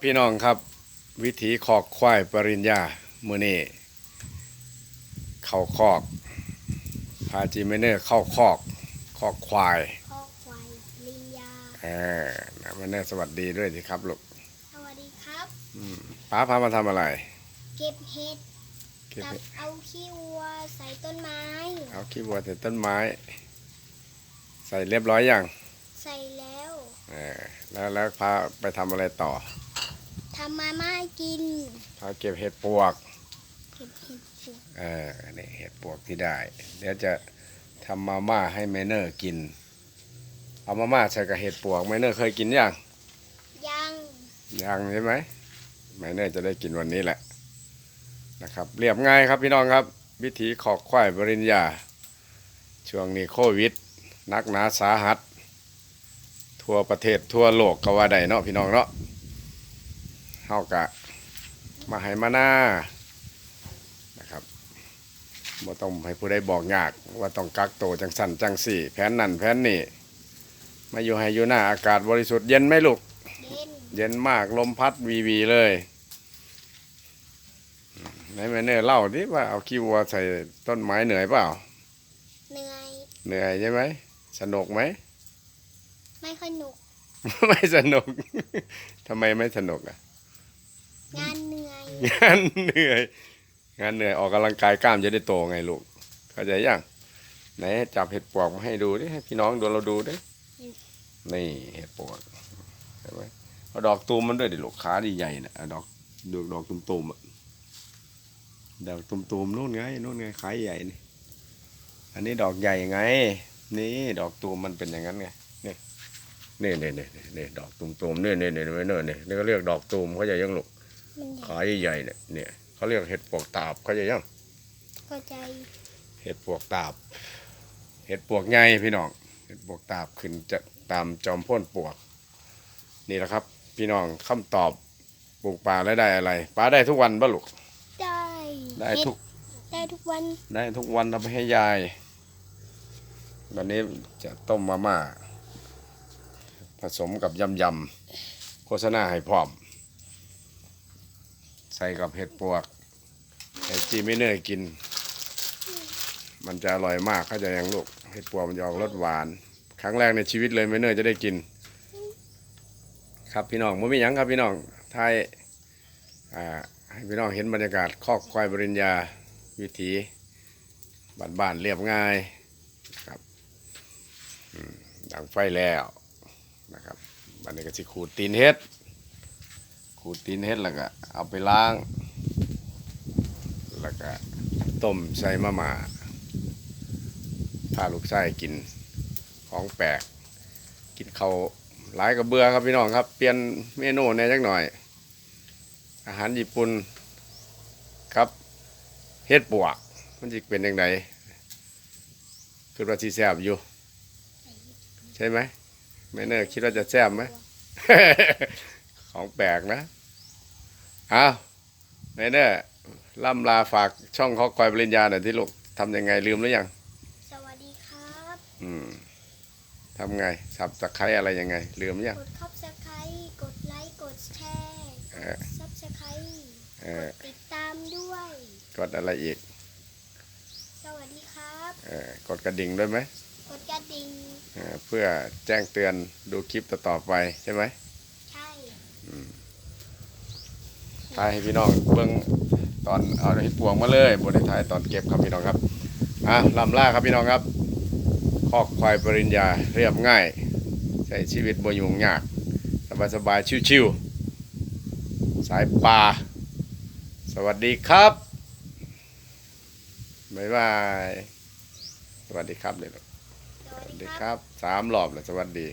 พี่น้องครับวิถีคอกควายปริญญามือนี้เข้าคอก พาจิเมเนอร์เข้าคอกคอกควายข้อควายลินยาเออนะเมเนอร์สวัสดีด้วยสิครับลูกสวัสดีครับป้าพามาทำอะไร เก็บเห็ดเก็บกับเห็ดเอาขี้วัวใส่ต้นไม้ เอาขี้วัวใส่ต้นไม้ ใส่เรียบร้อยยังใส่แล้วเออแล้วแล้วพาไปทำอะไรต่อทำมาม่ากินพาเก็บเห็ดปวก เก็บเห็ดปลูกเออนี่เห็ดปวกที่ได้ เดี๋ยวจะทำมาม่าให้เมเนอร์กิน เอามาม่าใส่กับเห็ดปวกเมเนอร์เคยกินยัง ยังยังใช่ไหมเมเนอร์จะได้กินวันนี้แหละนะครับเรียบง่ายครับพี่น้องครับ วิธีขอกควายปริญญา ช่วงนี้โควิด นักหนาสาหัส ทั่วประเทศทั่วโลกก็ว่าได้เนาะพี่น้องเนาะ เฮากะมาให้มาหน้านะครับบ่ต้องให้ผู้ใดบอกยาก ว่าต้องกักโตวจังสั่นจังสี่ แผนนั่นแผนนี่มาอยู่ให้อยู่หน้าอากาศบริสุทธิ์เย็นไหมลูกเด่นเย็นมากลมพัดวีวีเลยไหนแม่เน่เล่าดิว่าเอาขี้วัวใส่ต้นไม้เหนื่อยเปล่า เหนื่อย เหนื่อยใช่ไหมสนุกไหม ไม่ค่อยหนุก ไม่สนุกทำไมไม่สนุกอะ งานเหนื่อยงานเหนื่อย งานเหนื่อยออกกำลังกายกล้ามจะได้โตไงลูกเข้าใจยังไหนจับเห็ดปวกมาให้ดูดิให้พี่น้องดูเราดูดินี่เห็ดปวกเห็นไหมเอาดอกตูมมันด้วยดิลูกขาดีใหญ่นะดอกดอกดอกตุ่มๆอะดอกตุ่มๆนู่นไงนู่นไงขายใหญ่นี่อันนี้ดอกใหญ่ไง นี่ ดอกตูมมันเป็นอย่างนั้นไงนี่นี่นี่นี่นี่ดอกตุ่มๆนี่นี่นี่นี่นี่นี่นี่ก็เรียกดอกตูมเขาจะยังลูก ขาใหญ่ๆเนี่ยเนี่ยเขาเรียกเห็ดปวกตาบเขาจะยังเข้าใจเห็ดปวกตาบ เห็ดปวกใหญ่พี่น้องเห็ดปวกตาบขึ้นจะตามจอมพ่นปวก นี่แหละครับ พี่น้องคำตอบปลูกปลาแล้วได้อะไรปลาได้ทุกวันปะลูกได้ได้ทุกได้ทุกวันได้ทุกวันทำให้ยายวันนี้จะต้มมาม่าผสมกับยำยำๆโฆษณาให้พร้อม ใส่กับเห็ดปวกไอจีไม่เน่ยกิน มันจะอร่อยมากเข้าใจยังลูกเห็ดปวกมันจะออกรสหวาน ครั้งแรกในชีวิตเลยไม่เน่ยจะได้กิน ครับพี่น้องไม่มีหยังครับพี่น้องไทยอ่าให้พี่น้องเห็นบรรยากาศคอกควายบริญญาวิถีบ้านๆเรียบง่ายครับดังไฟแล้วนะครับบันนี้ก็สิขูดตีนเฮ็ด ขูดตีนเฮ็ดแล้วก็เอาไปล้าง แล้วก็ต้มใส่มะม่าพาลูกไส้กินของแปลก กินเขาหลายกับเบื่อครับพี่น้องครับ เปลี่ยนเมนูแน่จักหน่อย อาหารญี่ปุ่นครับเฮ็ดปวก มันจะเป็นยังไงคือว่าที่แซบอยู่ ใช่ไหมแม่เนอร์คิดว่าจะแซบไหม ของแปลกนะเอาแม่เนอร์ล่ำลาฝากช่องเขาคอยปริญญาหน่อยที่ลูกทำยังไงลืมหรือยัง สวัสดีครับ อืมทำไงสับตะไคร้อะไรยังไง ลืมหรือยัง กดคับสไครต์กดไลค์กดแชร์เออ ซับสไครต์เอกอดติดตามด้วย กดอะไรอีกสวัสดีครับ เออกดกระดิ่งด้วยไหมกดกระดิ่งเออเพื่อแจ้งเตือนดูคลิปต่อๆไปใช่ไหม ใช่ ถ่ายให้พี่น้องเบิ่งตอนเอาเห็ดปวงมาเลยบนถ่ายตอนเก็บครับพี่น้องครับอะลำล่าครับพี่น้องครับคอกควายปริญญาเรียบง่ายใช้ชีวิตบ่ยุ่งยากสบายสบายชิวๆสายป่าสวัสดีครับบ๊ายบายสวัสดีครับเลยสวัสวัสดีครับสามรอบแล้วสวัสดี